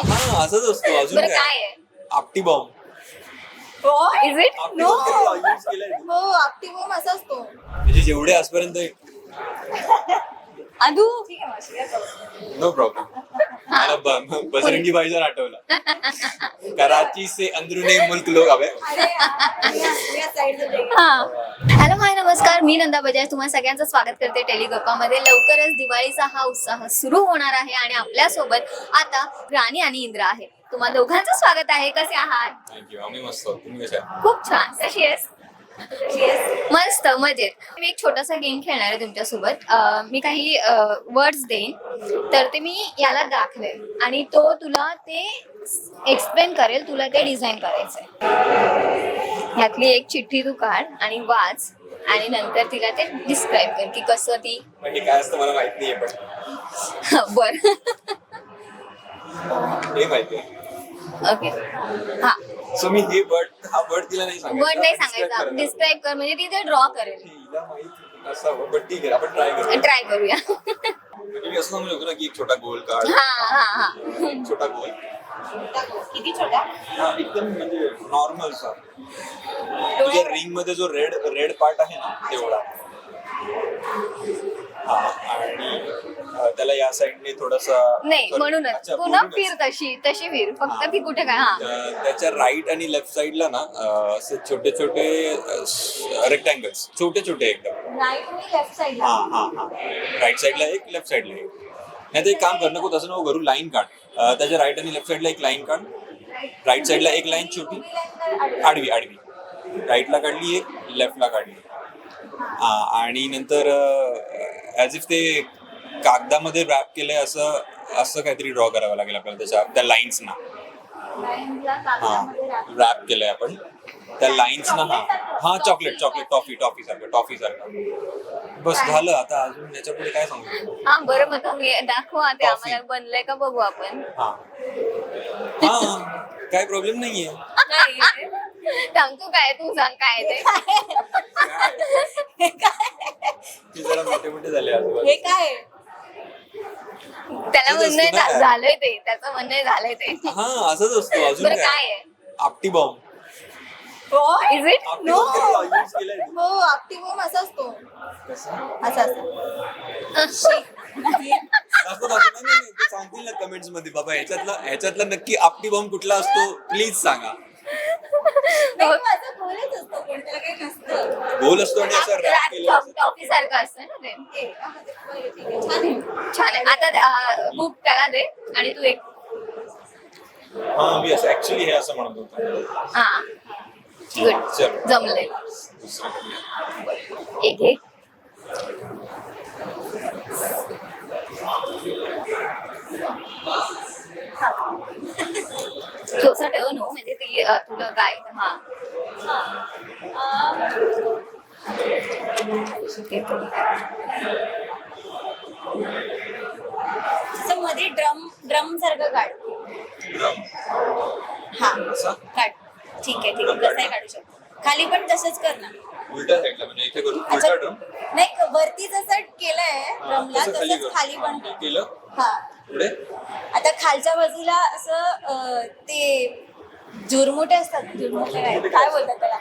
हा असंच असतो अजून बरं काय? काय आहे? आपटी बॉम्ब हो इज इट आपटी No. बॉम्ब use केलाय. तू? हो आपटी बॉम्ब असा असतो. म्हणजे जेवढे आजपर्यंत अदू? नो प्रॉब्लेम मला ब- बजरंगी भाईजर आठवला. कराची से अंदरुनी मुल्क लोग अबे हा. हॅलो हाय नमस्कार. मी नंदा बजाज. तुम्हाला सगळ्यांचं स्वागत करते टेलिगप्पामध्ये. लवकरच दिवाळीचा हा उत्साह सुरू होणार आहे आणि आपल्यासोबत आता राणी आणि इंद्र आहे तुम्हा दोघांचं स्वागत आहे. कसे आहात? थँक्यू आम्ही मस्त. आहोत. तुम्ही कशा आहात? खूप छान. कशी आहेस? मस्त मजेत. मी एक छोटासा गेम खेळणार आहे तुमच्यासोबत. अं, मी काही वर्ड्स देईन. तर ते मी याला दाखवे आणि तो तुला ते एक्सप्लेन करेल तुला ते डिझाईन करायचंय. ह्यातली एक चिठ्ठी तू काढ आणि वाच. आणि नंतर तिला ते डिस्क्राईब कर की कसं ती पण काय असतं मला माहीत नाहीये पण. बर. हे माहिती ओके हा. सो मी हे वर्ड हा वर्ड तिला नाही सांगायचा. वर्ड नाही सांगायचा. डिस्क्राईब कर म्हणजे ती ते ड्रॉ करेल. हिला माहित असावं पण ठीक आहे आपण ट्राय करू ट्राय करूया. म्हणजे मी असं सांगू शकतो ना की एक छोटा गोल काढ हा हा हा. एक छोटा गोल. किती छोटा? हा एकदम म्हणजे नॉर्मल सा. तुझ्या रिंग मध्ये जो रेड रेड पार्ट आहे ना तेवढा. हा आणि त्याला या साईडने थोडासा नाही म्हणूनच. अच्छा, पुन्हा. फिर तशी तशी फिर. फक्त. ती कुठे काय हा. अ, त्याच्या राईट आणि लेफ्ट साईडला ना अ, असे छोटे छोटे रेक्टँगल्स छोटे छोटे एकदम. राईट आणि लेफ्ट साइड हा हा हा. राईट साईडला एक लेफ्ट साईडला एक. नाही तर एक काम कर नको तसं नको करू लाईन काढ. अ, त्याच्या राईट आणि लेफ्ट साईडला एक लाईन काढ. राईट साईडला एक लाईन छोटी. आडवी आडवी. राईटला काढली एक लेफ्टला काढली. हा आणि नंतर ॲज इफ ते कागदामध्ये रॅप केलंय असं असं काहीतरी ड्रॉ करावं लागेल आपल्याला त्याच्या त्या लाईन्सना हा रॅप केलंय. आपण. त्या लाईन्सना हा. हा चॉकलेट चॉकलेट टॉफी टॉफी सारखं टॉफी सारखं. बस झालं आता अजून याच्यापुढे काय सांगू? हा बरं मग तुम्ही दाखवा ते Coffee. आम्हाला बनलंय का बघू आपण. हा. हा काय प्रॉब्लेम नाहीये. सांग तू काय तू सांग काय ते. ते जरा मोठे मोठे झाले आजूबाजू हे काय? त्याला म्हणणं असतं ना? झालंय ते त्याचं म्हणणं झालंय ते. हा असंच असतो अजून बरं काय? काय आहे? आपटी बॉम्ब हो इज इट आपटी केलाय तू? हो आपटी बॉम्ब असा असतो. कसं? असा असतो दाखव, दाखव. नाही, नाही, नाही. ते सांगतील ना कमेंट्समध्ये. बाबा ह्याच्यातला ह्याच्यातला नक्की आपटी बॉम्ब कुठला असतो? प्लीज सांगा. गोल असतो आणि असं रॅप केलं असतं. टॉफी सारखं असतं ना ते. छान आहे. छान आहे आता बुक त्याला दे आणि तू एक हा मी असं ऍक्च्युली हे असं म्हणत होतो हा गुड चल करूया. एक एक ठेव नो म्हणजे अ, तुला हा. असं मध्ये ड्रम ड्रम सारखं काढ हा? काढ ठीक आहे ठीक आहे कसंही काढू शकतो खाली पण तसंच कर ना उलट्या साईडला म्हणजे इथे करू अच्छा उलटा drum. नाही क- वरती जसं केलंय ड्रमला तसं तसंच. खाली पण. केलं हा पुढे आता खालच्या बाजूला असं ते झुरमुटे असतात झुरमुटे काय काय बोलतात त्याला?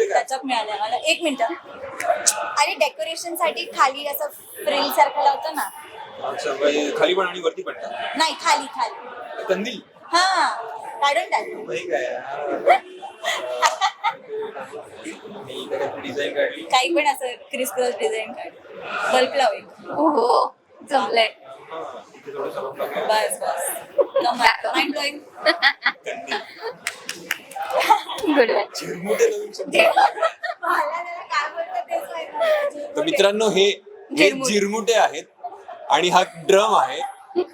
त्याच्यात मिळालं मला एक मिनिट. आणि डेकोरेशनसाठी खाली असं फ्रिल सारखं लावतो ना. अच्छा बाई, खाली पण आणि वरती पण का? नाही खाली खाली. कंदील? हा काढून टाक. बाई काय मी इथे काहीतरी डिझाईन काढली काही पण असं क्रिस क्रॉस डिझाईन काढ. बल्ब लाव एक. हो जमलंय. हा. बस. बस माइंड ब्लोईंग गुड. तर मित्रांनो हे हे झिरमुट. आहेत आणि हा ड्रम आहे.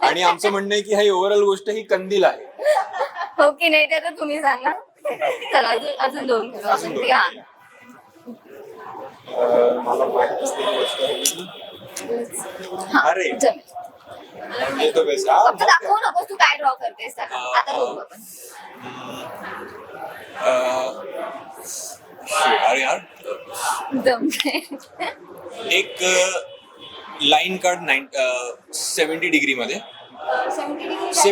आणि आमचं म्हणणं आहे की ही ओव्हरऑल गोष्ट ही कंदील आहे. हो की नाही ते आता तुम्ही सांगा. चला अजून अजून दोन किलो अजून मला गोष्ट हा, अरे. जमेल. येतो बेस हा फक्त दाखवू नकोस तू काय ड्रॉ करतेस आता आता बघू आपण. अं, shit, अरे यार. जमतं एक लाईन काढ नाईन सेवन्टी डिग्रीमध्ये सेव्हन्टी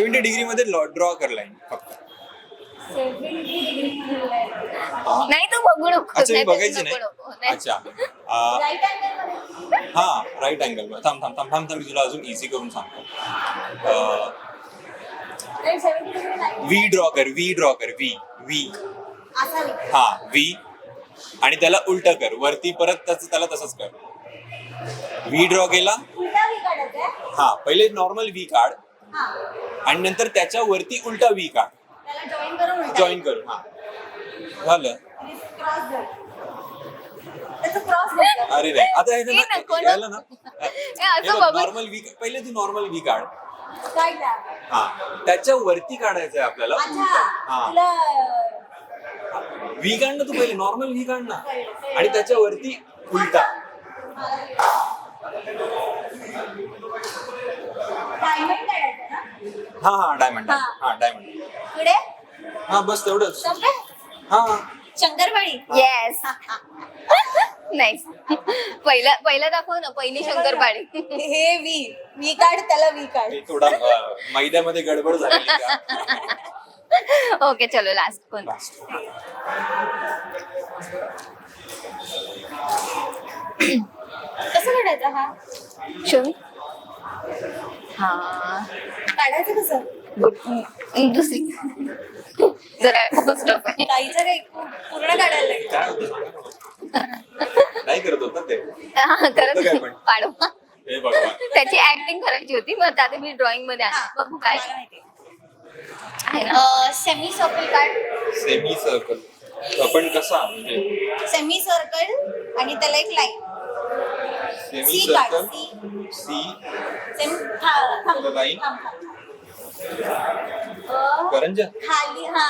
डिग्री डिग्रीमध्ये ड्रॉ कर लाईन फक्त. सेव्हन्टी डिग्री नाही तू बघू नको. अच्छा मी बघायची नाही. अच्छा. हा राईट अँगल थांब थांब थांब थांब थांब मी तुला अजून इझी करून सांगतो. व्ही ड्रॉ कर व्ही ड्रॉ कर व्ही व्ही हा व्ही आणि त्याला उलट कर. वरती परत त्याच त्याला तसंच कर. व्ही ड्रॉ केला. हा पहिले नॉर्मल व्ही काढ. आणि नंतर त्याच्या वरती उलटा व्ही काढ. जॉईन करून उलटा जॉईन करून. हा झालं. त्याचं क्रॉस अरे नाही आता हे हे नको, ना हे असं नॉर्मल व्ही पहिले तू नॉर्मल व्ही काढ हा. त्याच्या वरती काढायचंय आपल्याला. अच्छा. हा. तुला व्ही काढ ना तू पहिले नॉर्मल व्ही काढ ना. आणि त्याच्या वरती उलटा. ना हा हा डायमंड हा. हा डायमंड पुढे? हा बस तेवढंच. संपे हा. शंकरपाळी? येस नाही पहिला पहिला दाखव ना पहिली शंकरपाळी. हे वी. वी काढ त्याला वी काढ. ते थोडा अं, मैद्यामध्ये गडबड झाली ओके चलो लास्ट कोण? कसं काढायचं हा? शोवी हा. काढायचं कसं? गुड दुसरी. जरा खूपच टफ आहे. काहीचं काही पूर्ण काढायला लागेल काय होतं सांगा ना. नाही करत होत ना ते. हा, होतं काय करत पण? पाडू हे भगवान त्याची ऍक्टिंग करायची होती मग आता मी ड्रॉइंगमध्ये आले. बघू काय. आहे ना? सेमी सर्कल काढ. सेमी सर्कल आपण कसा? म्हणजे सेमी सर्कल आणि त्याला एक लाईन सेमी सी काढ सर्कल सी सी सेम थांब? थांब, थांब. करंजा खाली हा.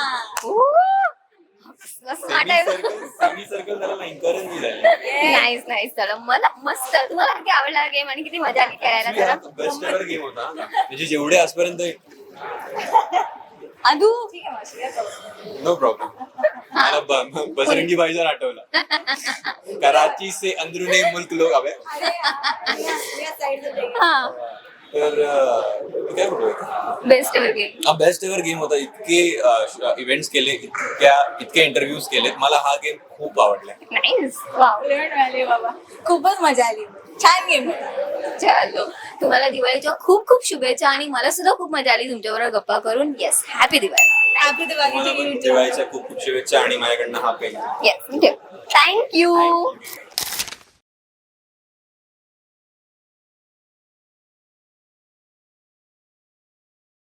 स्मार्ट सेमी आहे सर्कल सेमी सर्कल त्याला लाईन करंजी झाली नाईस नाईस चला मला मस्त तुम्हाला किती आवडला गेम आणि किती मजा आली खेळायला जरा बेस्ट एव्हर गेम होता. हा. म्हणजे जेवढे आजपर्यंत जाऊ. नो प्रॉब्लेम बजरंगी भाईजान आठवला. कराची से अंदरुनी मुल्क लोक हवे. हा. तर मी काय बेस्ट गेम हा बेस्ट एव्हर गेम होता. इतके इव्हेंट्स केले इतक्या इतके इंटरव्ह्यूज केलेत. मला हा गेम खूप आवडला. नाईस वाव उलट बाबा. खूपच मजा आली. छान गेम चलो. तुम्हाला दिवाळीच्या खूप खूप शुभेच्छा आणि मला सुद्धा खूप मजा आली तुमच्याबरोबर गप्पा करून. Yes happy Diwali. हॅपी पण दिवाळी दिवाळीच्या खूप खूप शुभेच्छा आणि माझ्याकडनं हा पेन येस थँक्यू